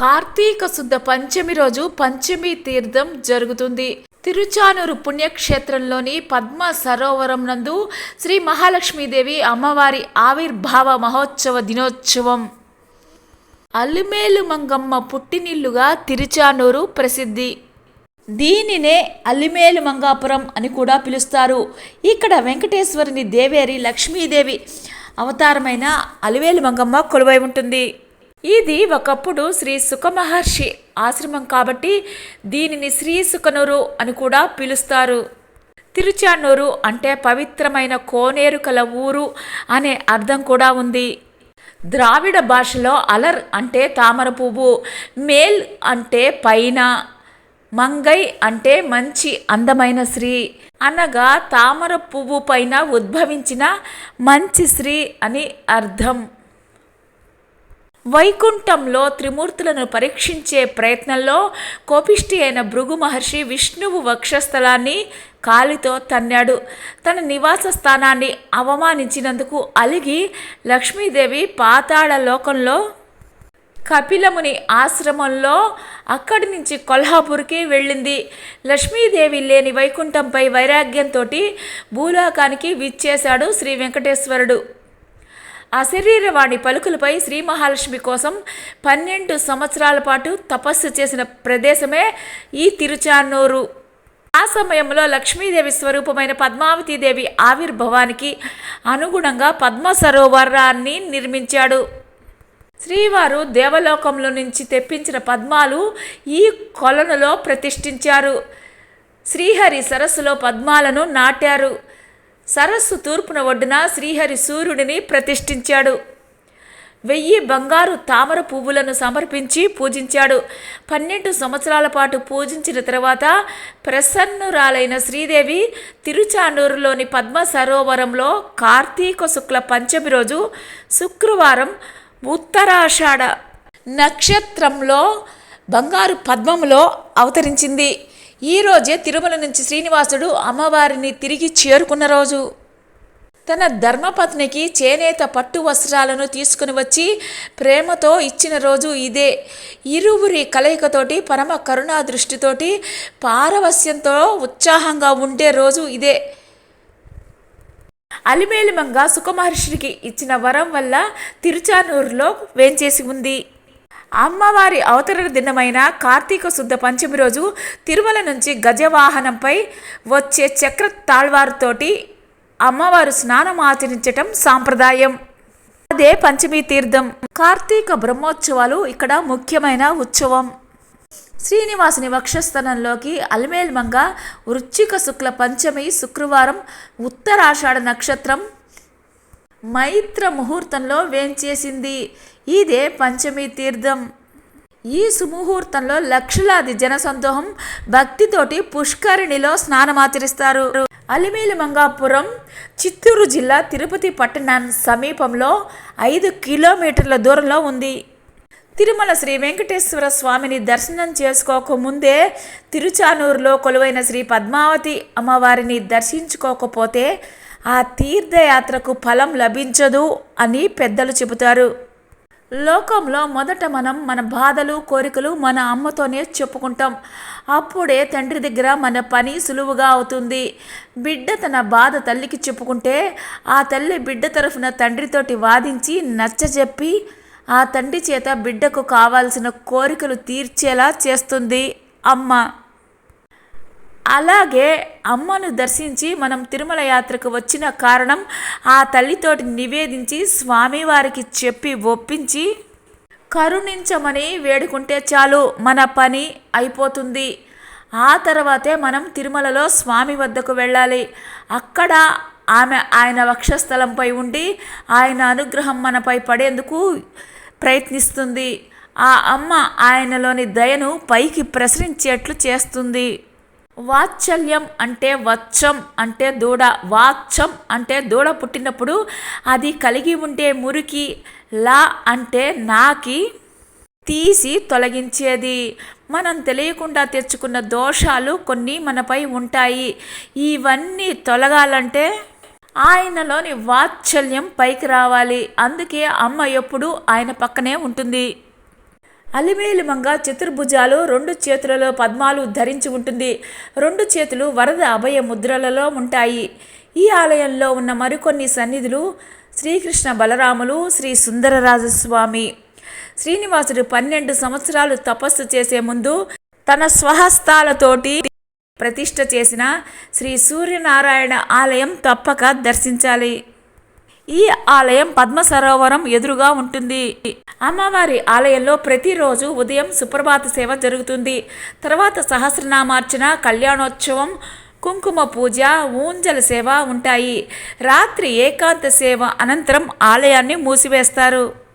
కార్తీక శుద్ధ పంచమి రోజు పంచమి తీర్థం జరుగుతుంది. తిరుచానూరు పుణ్యక్షేత్రంలోని పద్మ సరోవరం నందు శ్రీ మహాలక్ష్మీదేవి అమ్మవారి ఆవిర్భావ మహోత్సవ దినోత్సవం. అల్లిమేలు మంగమ్మ పుట్టినిల్లుగా తిరుచానూరు ప్రసిద్ధి. దీనినే అల్లిమేలు మంగాపురం అని కూడా పిలుస్తారు. ఇక్కడ వెంకటేశ్వరుని దేవేరి లక్ష్మీదేవి అవతారమైన అలివేలు మంగమ్మ కొలువై ఉంటుంది. ఇది ఒకప్పుడు శ్రీ సుఖమహర్షి ఆశ్రమం కాబట్టి దీనిని శ్రీ సుఖనూరు అని కూడా పిలుస్తారు. తిరుచానూరు అంటే పవిత్రమైన కోనేరు కల ఊరు అనే అర్థం కూడా ఉంది. ద్రావిడ భాషలో అలర్ అంటే తామర పువ్వు మేల్ అంటే పైన మంగై అంటే మంచి అందమైన స్త్రీ అనగా తామర పువ్వు పైన ఉద్భవించిన మంచి స్త్రీ అని అర్థం. వైకుంఠంలో త్రిమూర్తులను పరీక్షించే ప్రయత్నంలో కోపిష్టి అయిన భృగు మహర్షి విష్ణువు వక్షస్థలాన్ని కాలితో తన్నాడు. తన నివాస స్థానాన్ని అవమానించినందుకు అలిగి లక్ష్మీదేవి పాతాళ లోకంలో కపిలముని ఆశ్రమంలో అక్కడి నుంచి కొల్హాపూర్కి వెళ్ళింది. లక్ష్మీదేవి లేని వైకుంఠంపై వైరాగ్యంతో భూలోకానికి విచ్చేశాడు శ్రీ వెంకటేశ్వరుడు. ఆ శరీరవాణి పలుకులపై శ్రీ మహాలక్ష్మి కోసం పన్నెండు సంవత్సరాల పాటు తపస్సు చేసిన ప్రదేశమే ఈ తిరుచానూరు. ఆ సమయంలో లక్ష్మీదేవి స్వరూపమైన పద్మావతీదేవి ఆవిర్భవానికి అనుగుణంగా పద్మ సరోవరాన్ని నిర్మించాడు. శ్రీవారు దేవలోకంలో నుంచి తెప్పించిన పద్మాలు ఈ కొలనులో ప్రతిష్ఠించారు. శ్రీహరి సరస్సులో పద్మాలను నాటారు. సరస్సు తూర్పున ఒడ్డున శ్రీహరి సూర్యుడిని ప్రతిష్ఠించాడు. వెయ్యి బంగారు తామర పువ్వులను సమర్పించి పూజించాడు. పన్నెండు సంవత్సరాల పాటు పూజించిన తర్వాత ప్రసన్నురాలైన శ్రీదేవి తిరుచానూరులోని పద్మ సరోవరంలో కార్తీక శుక్ల పంచమి రోజు శుక్రవారం ఉత్తరాషాఢ నక్షత్రంలో బంగారు పద్మములో అవతరించింది. ఈ రోజే తిరుమల నుంచి శ్రీనివాసుడు అమ్మవారిని తిరిగి చేరుకున్న రోజు. తన ధర్మపత్నికి చేనేత పట్టు వస్త్రాలను తీసుకుని వచ్చి ప్రేమతో ఇచ్చిన రోజు ఇదే. ఇరువురి కలయికతోటి పరమ కరుణా దృష్టితోటి పారవస్యంతో ఉత్సాహంగా ఉండే రోజు ఇదే. అలిమేలిమంగ సుఖమహర్షికి ఇచ్చిన వరం వల్ల తిరుచానూరులో వేంచేసి ఉంది. అమ్మవారి అవతరణ దినమైన కార్తీక శుద్ధ పంచమి రోజు తిరుమల నుంచి గజవాహనంపై వచ్చే చక్ర తాళ్వారుతోటి అమ్మవారు స్నానం ఆచరించటం సాంప్రదాయం. అదే పంచమి తీర్థం. కార్తీక బ్రహ్మోత్సవాలు ఇక్కడ ముఖ్యమైన ఉత్సవం. శ్రీనివాసుని వక్షస్థలంలోకి అల్మేల్మంగా వృచ్చిక శుక్ల పంచమి శుక్రవారం ఉత్తరాషాఢ నక్షత్రం మైత్ర ముహూర్తంలో వేంచేసింది. ఇదే పంచమి తీర్థం. ఈ సుముహూర్తంలో లక్షలాది జనసందోహం భక్తితోటి పుష్కరిణిలో స్నానమాచరిస్తారు. అలిమేలు మంగాపురం చిత్తూరు జిల్లా తిరుపతి పట్టణం సమీపంలో ఐదు కిలోమీటర్ల దూరంలో ఉంది. తిరుమల శ్రీ వెంకటేశ్వర స్వామిని దర్శనం చేసుకోకముందే తిరుచానూరులో కొలువైన శ్రీ పద్మావతి అమ్మవారిని దర్శించుకోకపోతే ఆ తీర్థయాత్రకు ఫలం లభించదు అని పెద్దలు చెబుతారు. లోకంలో మొదట మనం మన బాధలు కోరికలు మన అమ్మతోనే చెప్పుకుంటాం. అప్పుడే తండ్రి దగ్గర మన పని సులువుగా అవుతుంది. బిడ్డ తన బాధ తల్లికి చెప్పుకుంటే ఆ తల్లి బిడ్డ తరఫున తండ్రితోటి వాదించి నచ్చజెప్పి ఆ తండ్రి చేత బిడ్డకు కావాల్సిన కోరికలు తీర్చేలా చేస్తుంది. అమ్మ అలాగే అమ్మను దర్శించి మనం తిరుమల యాత్రకు వచ్చిన కారణం ఆ తల్లితోటి నివేదించి స్వామివారికి చెప్పి ఒప్పించి కరుణించమని వేడుకుంటే చాలు మన పని అయిపోతుంది. ఆ తర్వాతే మనం తిరుమలలో స్వామి వద్దకు వెళ్ళాలి. అక్కడ ఆమె ఆయన వక్షస్థలంపై ఉండి ఆయన అనుగ్రహం మనపై పడేందుకు ప్రయత్నిస్తుంది. ఆ అమ్మ ఆయనలోని దయను పైకి ప్రసరించేట్లు చేస్తుంది. వాత్సల్యం అంటే వచ్చం అంటే దూడ. వాచ్చం అంటే దూడ పుట్టినప్పుడు అది కలిగి ఉండే మురికి లా అంటే నాకి తీసి తొలగించేది. మనం తెలియకుండా తెచ్చుకున్న దోషాలు కొన్ని మనపై ఉంటాయి. ఇవన్నీ తొలగాలంటే ఆయనలోని వాత్సల్యం పైకి రావాలి. అందుకే అమ్మ ఎప్పుడు ఆయన పక్కనే ఉంటుంది. అలిమేలిమంగ చతుర్భుజాలు రెండు చేతులలో పద్మాలు ధరించి ఉంటుంది. రెండు చేతులు వరద అభయ ముద్రలలో ఉంటాయి. ఈ ఆలయంలో ఉన్న మరికొన్ని సన్నిధులు శ్రీకృష్ణ బలరాములు శ్రీ సుందరరాజస్వామి. శ్రీనివాసుడు పన్నెండు సంవత్సరాలు తపస్సు చేసే ముందు తన స్వహస్తాలతోటి ప్రతిష్ట చేసిన శ్రీ సూర్యనారాయణ ఆలయం తప్పక దర్శించాలి. ఈ ఆలయం పద్మ సరోవరం ఎదురుగా ఉంటుంది. అమ్మవారి ఆలయంలో ప్రతిరోజు ఉదయం సుప్రభాత సేవ జరుగుతుంది. తర్వాత సహస్రనామార్చన కళ్యాణోత్సవం కుంకుమ పూజ ఊంజల సేవ ఉంటాయి. రాత్రి ఏకాంత సేవ అనంతరం ఆలయాన్ని మూసివేస్తారు.